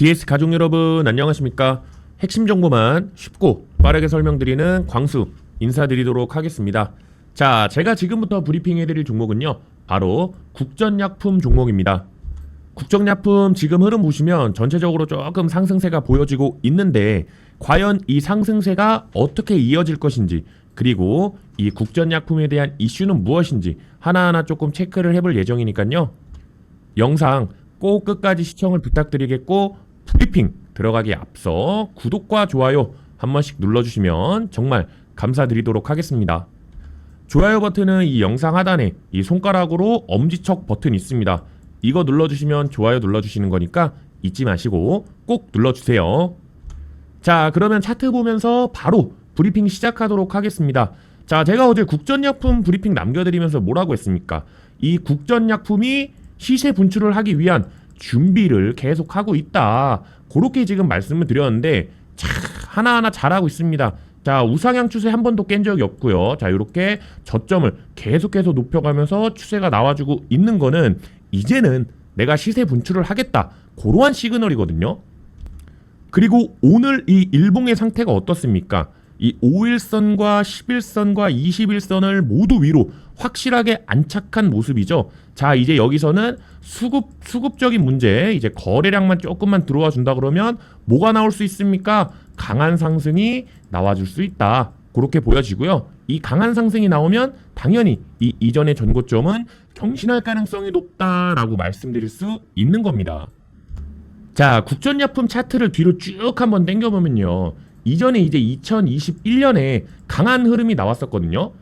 DS 가족 여러분 안녕하십니까? 핵심 정보만 쉽고 빠르게 설명드리는 광수 인사드리도록 하겠습니다. 자, 제가 지금부터 브리핑해드릴 종목은요, 바로 국전약품 종목입니다. 국정약품 지금 흐름 보시면 전체적으로 조금 상승세가 보여지고 있는데 과연 이 상승세가 어떻게 이어질 것인지 그리고 이 국전약품에 대한 이슈는 무엇인지 하나하나 조금 체크를 해볼 예정이니까요. 영상 꼭 끝까지 시청을 부탁드리겠고 브리핑 들어가기 앞서 구독과 좋아요 한 번씩 눌러주시면 정말 감사드리도록 하겠습니다. 좋아요 버튼은 이 영상 하단에 이 손가락으로 엄지척 버튼 있습니다. 이거 눌러주시면 좋아요 눌러주시는 거니까 잊지 마시고 꼭 눌러주세요. 자, 그러면 차트 보면서 바로 브리핑 시작하도록 하겠습니다. 자, 제가 어제 국전약품 브리핑 남겨드리면서 뭐라고 했습니까? 이 국전약품이 시세 분출을 하기 위한 준비를 계속하고 있다. 그렇게 지금 말씀을 드렸는데, 차, 하나하나 잘하고 있습니다. 자, 우상향 추세 한 번도 깬 적이 없고요. 자, 이렇게 저점을 계속해서 높여가면서 추세가 나와주고 있는 거는 이제는 내가 시세 분출을 하겠다. 그러한 시그널이거든요. 그리고 오늘 이 일봉의 상태가 어떻습니까? 이 5일선과 11선과 21선을 모두 위로 확실하게 안착한 모습이죠. 자, 이제 여기서는 수급 수급적인 문제, 이제 거래량만 조금만 들어와 준다 그러면 뭐가 나올 수 있습니까? 강한 상승이 나와 줄 수 있다. 그렇게 보여지고요. 이 강한 상승이 나오면 당연히 이 이전의 전고점은 경신할 가능성이 높다라고 말씀드릴 수 있는 겁니다. 자, 국전약품 차트를 뒤로 쭉 한번 당겨보면요. 이전에 이제 2021년에 강한 흐름이 나왔었거든요.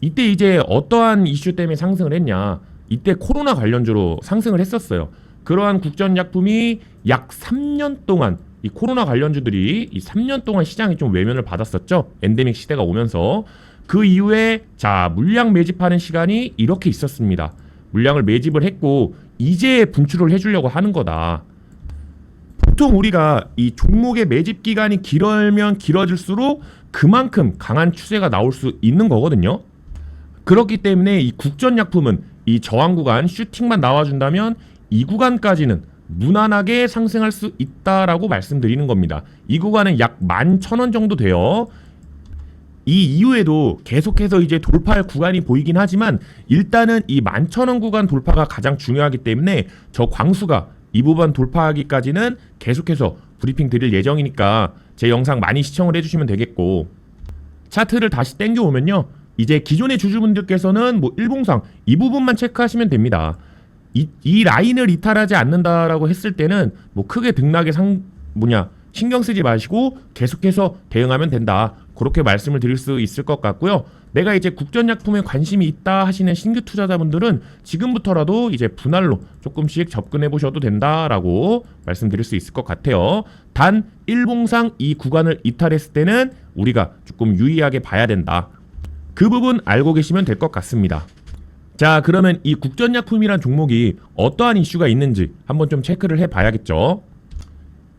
이때 이제 어떠한 이슈 때문에 상승을 했냐. 이때 코로나 관련주로 상승을 했었어요. 그러한 국전약품이 약 3년 동안 이 코로나 관련주들이 이 3년 동안 시장이 좀 외면을 받았었죠. 엔데믹 시대가 오면서 그 이후에 자 물량 매집하는 시간이 이렇게 있었습니다. 물량을 매집을 했고 이제 분출을 해주려고 하는 거다. 보통 우리가 이 종목의 매집 기간이 길어면 길어질수록 그만큼 강한 추세가 나올 수 있는 거거든요. 그렇기 때문에 이 국전약품은 이 저항 구간 슈팅만 나와준다면 이 구간까지는 무난하게 상승할 수 있다라고 말씀드리는 겁니다. 이 구간은 약 11,000원 정도 돼요. 이 이후에도 계속해서 이제 돌파할 구간이 보이긴 하지만 일단은 이 11,000원 구간 돌파가 가장 중요하기 때문에 저 광수가 이 부분 돌파하기까지는 계속해서 브리핑 드릴 예정이니까 제 영상 많이 시청을 해주시면 되겠고 차트를 다시 땡겨 오면요 이제 기존의 주주분들께서는 뭐 일봉상 이 부분만 체크하시면 됩니다 이, 이 라인을 이탈하지 않는다라고 했을 때는 뭐 크게 등락에 상 뭐냐 신경 쓰지 마시고 계속해서 대응하면 된다 그렇게 말씀을 드릴 수 있을 것 같고요 내가 이제 국전약품에 관심이 있다 하시는 신규 투자자분들은 지금부터라도 이제 분할로 조금씩 접근해 보셔도 된다라고 말씀드릴 수 있을 것 같아요. 단 일봉상 이 구간을 이탈했을 때는 우리가 조금 유의하게 봐야 된다. 그 부분 알고 계시면 될 것 같습니다. 자, 그러면 이 국전약품이란 종목이 어떠한 이슈가 있는지 한번 좀 체크를 해 봐야겠죠.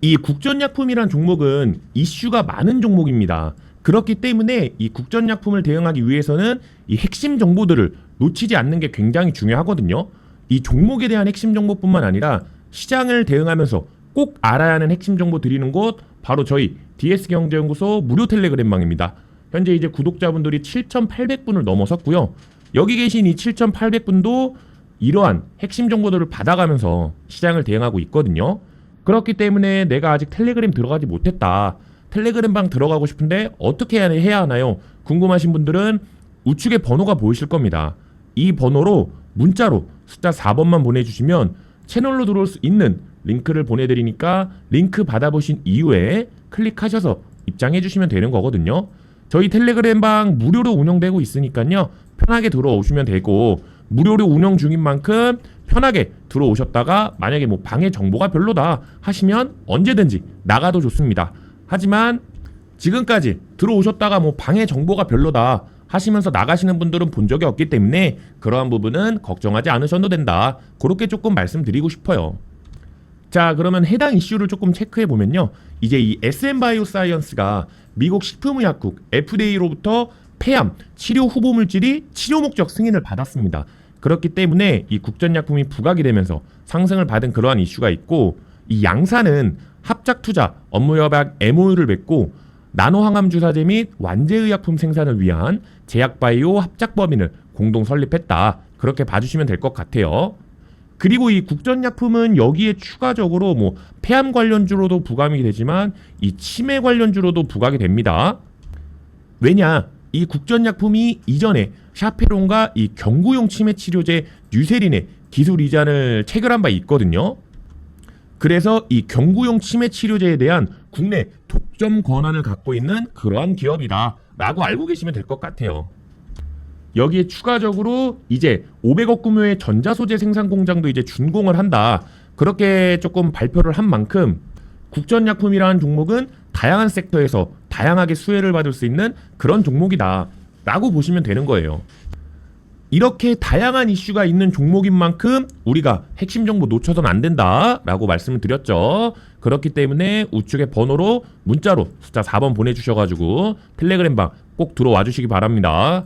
이 국전약품이란 종목은 이슈가 많은 종목입니다. 그렇기 때문에 이 국전약품을 대응하기 위해서는 이 핵심 정보들을 놓치지 않는 게 굉장히 중요하거든요. 이 종목에 대한 핵심 정보뿐만 아니라 시장을 대응하면서 꼭 알아야 하는 핵심 정보 드리는 곳 바로 저희 DS경제연구소 무료 텔레그램방입니다. 현재 이제 구독자분들이 7,800분을 넘어섰고요. 여기 계신 이 7,800분도 이러한 핵심 정보들을 받아가면서 시장을 대응하고 있거든요. 그렇기 때문에 내가 아직 텔레그램 들어가지 못했다. 텔레그램 방 들어가고 싶은데 어떻게 해야 하나요? 궁금하신 분들은 우측에 번호가 보이실 겁니다. 이 번호로 문자로 숫자 4번만 보내주시면 채널로 들어올 수 있는 링크를 보내드리니까 링크 받아보신 이후에 클릭하셔서 입장해 주시면 되는 거거든요. 저희 텔레그램 방 무료로 운영되고 있으니까요. 편하게 들어오시면 되고 무료로 운영 중인 만큼 편하게 들어오셨다가 만약에 뭐 방에 정보가 별로다 하시면 언제든지 나가도 좋습니다. 하지만 지금까지 들어오셨다가 뭐 방해 정보가 별로다 하시면서 나가시는 분들은 본 적이 없기 때문에 그러한 부분은 걱정하지 않으셔도 된다. 그렇게 조금 말씀드리고 싶어요. 자, 그러면 해당 이슈를 조금 체크해 보면요. 이제 이 SM 바이오사이언스가 미국 식품의약국 FDA로부터 폐암 치료 후보 물질이 치료 목적 승인을 받았습니다. 그렇기 때문에 이 국전약품이 부각이 되면서 상승을 받은 그러한 이슈가 있고 이 양사는 합작 투자 업무협약 MOU를 맺고 나노항암 주사제 및 완제의약품 생산을 위한 제약바이오 합작법인을 공동 설립했다. 그렇게 봐주시면 될 것 같아요. 그리고 이 국전약품은 여기에 추가적으로 뭐 폐암 관련주로도 부감이 되지만 이 치매 관련주로도 부각이 됩니다. 왜냐? 이 국전약품이 이전에 샤페론과 이 경구용 치매 치료제 뉴세린의 기술 이전을 체결한 바 있거든요. 그래서 이 경구용 치매 치료제에 대한 국내 독점 권한을 갖고 있는 그러한 기업이다 라고 알고 계시면 될 것 같아요. 여기에 추가적으로 이제 500억 규모의 전자소재 생산 공장도 이제 준공을 한다. 그렇게 조금 발표를 한 만큼 국전약품이라는 종목은 다양한 섹터에서 다양하게 수혜를 받을 수 있는 그런 종목이다. 라고 보시면 되는 거예요. 이렇게 다양한 이슈가 있는 종목인 만큼 우리가 핵심 정보 놓쳐서는 안 된다라고 말씀을 드렸죠. 그렇기 때문에 우측의 번호로 문자로 숫자 4번 보내주셔가지고 텔레그램방 꼭 들어와 주시기 바랍니다.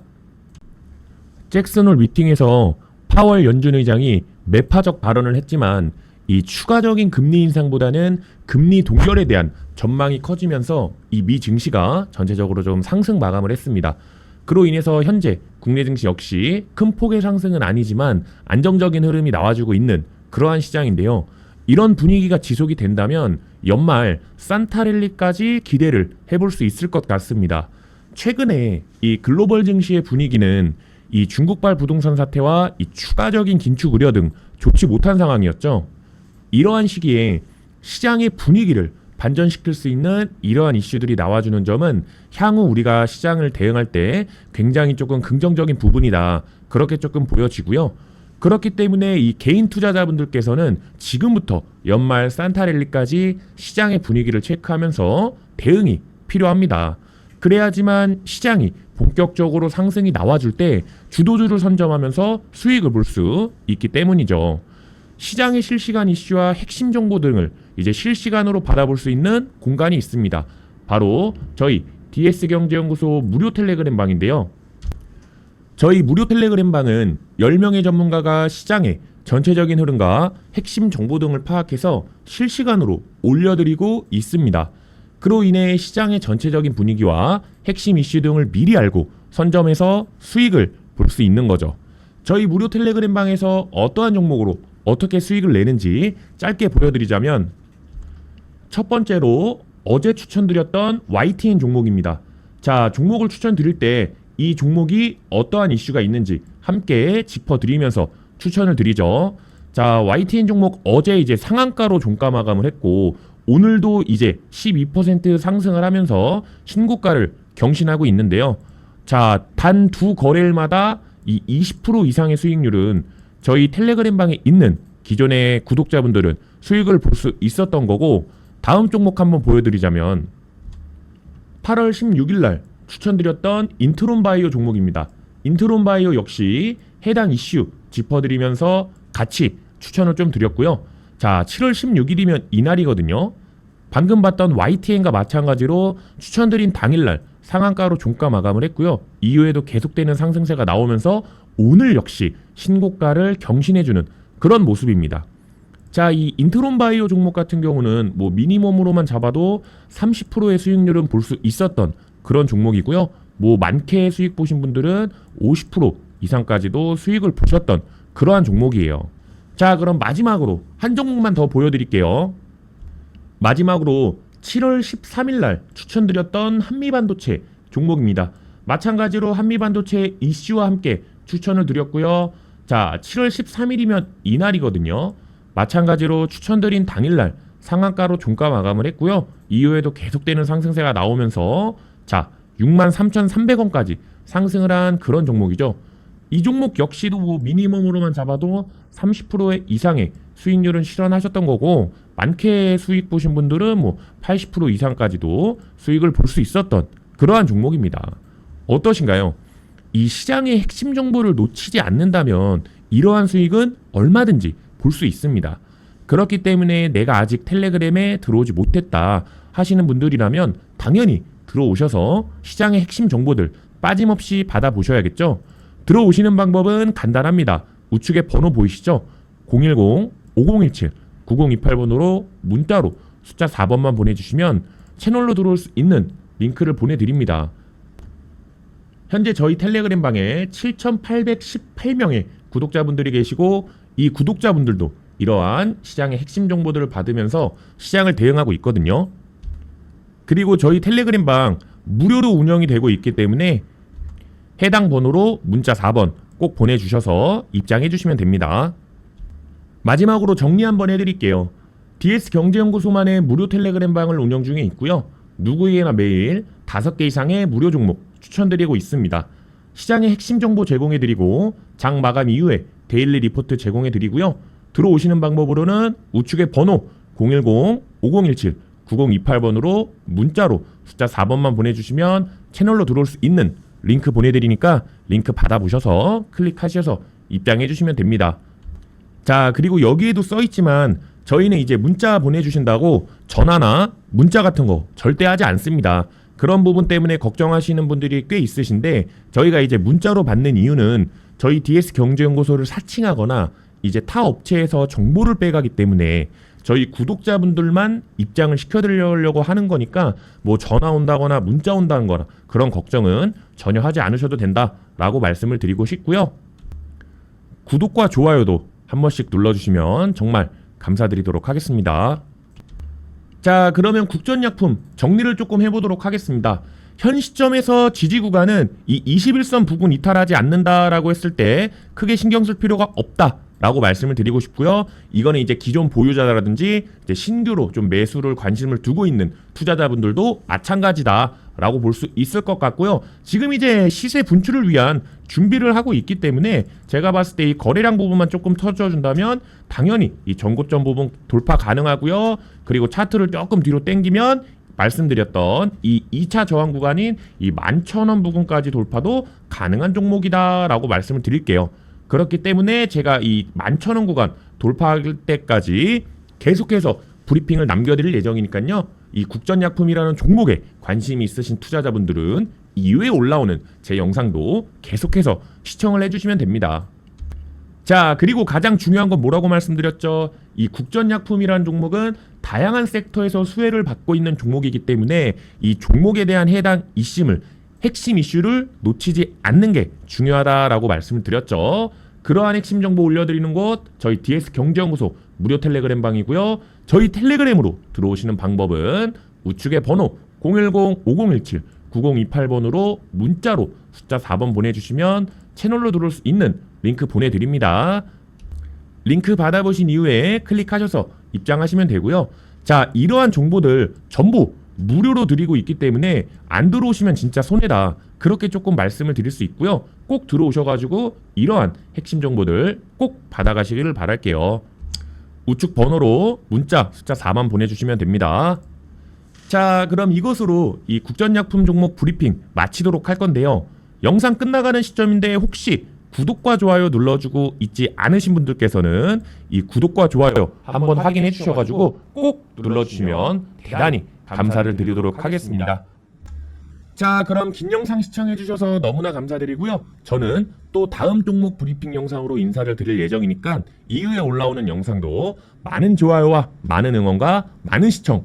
잭슨홀 미팅에서 파월 연준 의장이 매파적 발언을 했지만 이 추가적인 금리 인상보다는 금리 동결에 대한 전망이 커지면서 이 미 증시가 전체적으로 좀 상승 마감을 했습니다. 그로 인해서 현재 국내 증시 역시 큰 폭의 상승은 아니지만 안정적인 흐름이 나와주고 있는 그러한 시장인데요. 이런 분위기가 지속이 된다면 연말 산타랠리까지 기대를 해볼 수 있을 것 같습니다. 최근에 이 글로벌 증시의 분위기는 이 중국발 부동산 사태와 이 추가적인 긴축 우려 등 좋지 못한 상황이었죠. 이러한 시기에 시장의 분위기를 반전시킬 수 있는 이러한 이슈들이 나와주는 점은 향후 우리가 시장을 대응할 때 굉장히 조금 긍정적인 부분이다. 그렇게 조금 보여지고요. 그렇기 때문에 이 개인 투자자분들께서는 지금부터 연말 산타랠리까지 시장의 분위기를 체크하면서 대응이 필요합니다. 그래야지만 시장이 본격적으로 상승이 나와줄 때 주도주를 선점하면서 수익을 볼 수 있기 때문이죠. 시장의 실시간 이슈와 핵심 정보 등을 이제 실시간으로 받아볼 수 있는 공간이 있습니다. 바로 저희 DS경제연구소 무료 텔레그램 방인데요. 저희 무료 텔레그램 방은 10명의 전문가가 시장의 전체적인 흐름과 핵심 정보 등을 파악해서 실시간으로 올려드리고 있습니다. 그로 인해 시장의 전체적인 분위기와 핵심 이슈 등을 미리 알고 선점해서 수익을 볼 수 있는 거죠. 저희 무료 텔레그램 방에서 어떠한 종목으로 어떻게 수익을 내는지 짧게 보여드리자면 첫 번째로 어제 추천드렸던 YTN 종목입니다. 자, 종목을 추천드릴 때 이 종목이 어떠한 이슈가 있는지 함께 짚어드리면서 추천을 드리죠. 자, YTN 종목 어제 이제 상한가로 종가 마감을 했고 오늘도 이제 12% 상승을 하면서 신고가를 경신하고 있는데요. 자, 단 두 거래일마다 이 20% 이상의 수익률은 저희 텔레그램 방에 있는 기존의 구독자분들은 수익을 볼 수 있었던 거고 다음 종목 한번 보여드리자면 8월 16일 날 추천드렸던 인트론 바이오 종목입니다. 인트론 바이오 역시 해당 이슈 짚어드리면서 같이 추천을 좀 드렸고요. 자, 7월 16일이면 이날이거든요. 방금 봤던 YTN과 마찬가지로 추천드린 당일날 상한가로 종가 마감을 했고요. 이후에도 계속되는 상승세가 나오면서 오늘 역시 신고가를 경신해주는 그런 모습입니다. 자, 이 인트론 바이오 종목 같은 경우는 뭐 미니멈으로만 잡아도 30%의 수익률은 볼 수 있었던 그런 종목이고요. 뭐 많게 수익 보신 분들은 50% 이상까지도 수익을 보셨던 그러한 종목이에요. 자, 그럼 마지막으로 한 종목만 더 보여드릴게요. 마지막으로 7월 13일 날 추천드렸던 한미반도체 종목입니다. 마찬가지로 한미반도체 이슈와 함께 추천을 드렸고요. 자, 7월 13일이면 이날이거든요. 마찬가지로 추천드린 당일날 상한가로 종가 마감을 했고요. 이후에도 계속되는 상승세가 나오면서 자, 63,300원까지 상승을 한 그런 종목이죠. 이 종목 역시도 뭐 미니멈으로만 잡아도 30% 이상의 수익률은 실현하셨던 거고 많게 수익 보신 분들은 뭐 80% 이상까지도 수익을 볼 수 있었던 그러한 종목입니다. 어떠신가요? 이 시장의 핵심 정보를 놓치지 않는다면 이러한 수익은 얼마든지 볼 수 있습니다. 그렇기 때문에 내가 아직 텔레그램에 들어오지 못했다 하시는 분들이라면 당연히 들어오셔서 시장의 핵심 정보들 빠짐없이 받아보셔야겠죠. 들어오시는 방법은 간단합니다. 우측에 번호 보이시죠? 010-5017-9028번으로 문자로 숫자 4번만 보내주시면 채널로 들어올 수 있는 링크를 보내드립니다. 현재 저희 텔레그램 방에 7,818명의 구독자분들이 계시고 이 구독자분들도 이러한 시장의 핵심 정보들을 받으면서 시장을 대응하고 있거든요. 그리고 저희 텔레그램 방 무료로 운영이 되고 있기 때문에 해당 번호로 문자 4번 꼭 보내주셔서 입장해 주시면 됩니다. 마지막으로 정리 한번 해드릴게요. DS 경제연구소만의 무료 텔레그램 방을 운영 중에 있고요. 누구에게나 매일 5개 이상의 무료 종목 추천드리고 있습니다. 시장의 핵심 정보 제공해드리고 장 마감 이후에 데일리 리포트 제공해드리고요. 들어오시는 방법으로는 우측의 번호 010-5017-9028번으로 문자로 숫자 4번만 보내주시면 채널로 들어올 수 있는 링크 보내드리니까 링크 받아보셔서 클릭하셔서 입장해주시면 됩니다. 자, 그리고 여기에도 써 있지만 저희는 이제 문자 보내주신다고 전화나 문자 같은 거 절대 하지 않습니다. 그런 부분 때문에 걱정하시는 분들이 꽤 있으신데 저희가 이제 문자로 받는 이유는 저희 DS 경제연구소를 사칭하거나 이제 타 업체에서 정보를 빼가기 때문에 저희 구독자분들만 입장을 시켜드리려고 하는 거니까 뭐 전화 온다거나 문자 온다는 거나 그런 걱정은 전혀 하지 않으셔도 된다라고 말씀을 드리고 싶고요. 구독과 좋아요도 한 번씩 눌러주시면 정말 감사드리도록 하겠습니다. 자, 그러면 국전약품 정리를 조금 해보도록 하겠습니다. 현 시점에서 지지 구간은 이 21선 부근 이탈하지 않는다라고 했을 때 크게 신경 쓸 필요가 없다 라고 말씀을 드리고 싶고요. 이거는 이제 기존 보유자라든지 이제 신규로 좀 매수를 관심을 두고 있는 투자자분들도 마찬가지다 라고 볼 수 있을 것 같고요. 지금 이제 시세 분출을 위한 준비를 하고 있기 때문에 제가 봤을 때 이 거래량 부분만 조금 터져준다면 당연히 이 전고점 부분 돌파 가능하고요. 그리고 차트를 조금 뒤로 당기면 말씀드렸던 이 2차 저항 구간인 이 11,000원 부근까지 돌파도 가능한 종목이다라고 말씀을 드릴게요. 그렇기 때문에 제가 이 11,000원 구간 돌파할 때까지 계속해서 브리핑을 남겨드릴 예정이니까요. 이 국전약품이라는 종목에 관심이 있으신 투자자분들은 이후에 올라오는 제 영상도 계속해서 시청을 해주시면 됩니다. 자, 그리고 가장 중요한 건 뭐라고 말씀드렸죠? 이 국전약품이라는 종목은 다양한 섹터에서 수혜를 받고 있는 종목이기 때문에 이 종목에 대한 해당 이심을 핵심 이슈를 놓치지 않는 게 중요하다라고 말씀을 드렸죠. 그러한 핵심 정보 올려드리는 곳 저희 DS 경제연구소 무료 텔레그램 방이고요. 저희 텔레그램으로 들어오시는 방법은 우측의 번호 010-5017-9028번으로 문자로 숫자 4번 보내주시면 채널로 들어올 수 있는 링크 보내드립니다. 링크 받아보신 이후에 클릭하셔서 입장하시면 되고요. 자, 이러한 정보들 전부 무료로 드리고 있기 때문에 안 들어오시면 진짜 손해다. 그렇게 조금 말씀을 드릴 수 있고요. 꼭 들어오셔가지고 이러한 핵심 정보들 꼭 받아가시기를 바랄게요. 우측 번호로 문자 숫자 4만 보내주시면 됩니다. 자, 그럼 이것으로 이 국전약품 종목 브리핑 마치도록 할 건데요. 영상 끝나가는 시점인데 혹시 구독과 좋아요 눌러주고 있지 않으신 분들께서는 이 구독과 좋아요 한번 확인해 주셔가지고 꼭 눌러주시면 대단히 감사를 드리도록 하겠습니다. 자, 그럼 긴 영상 시청해 주셔서 너무나 감사드리고요. 저는 또 다음 종목 브리핑 영상으로 인사를 드릴 예정이니까 이후에 올라오는 영상도 많은 좋아요와 많은 응원과 많은 시청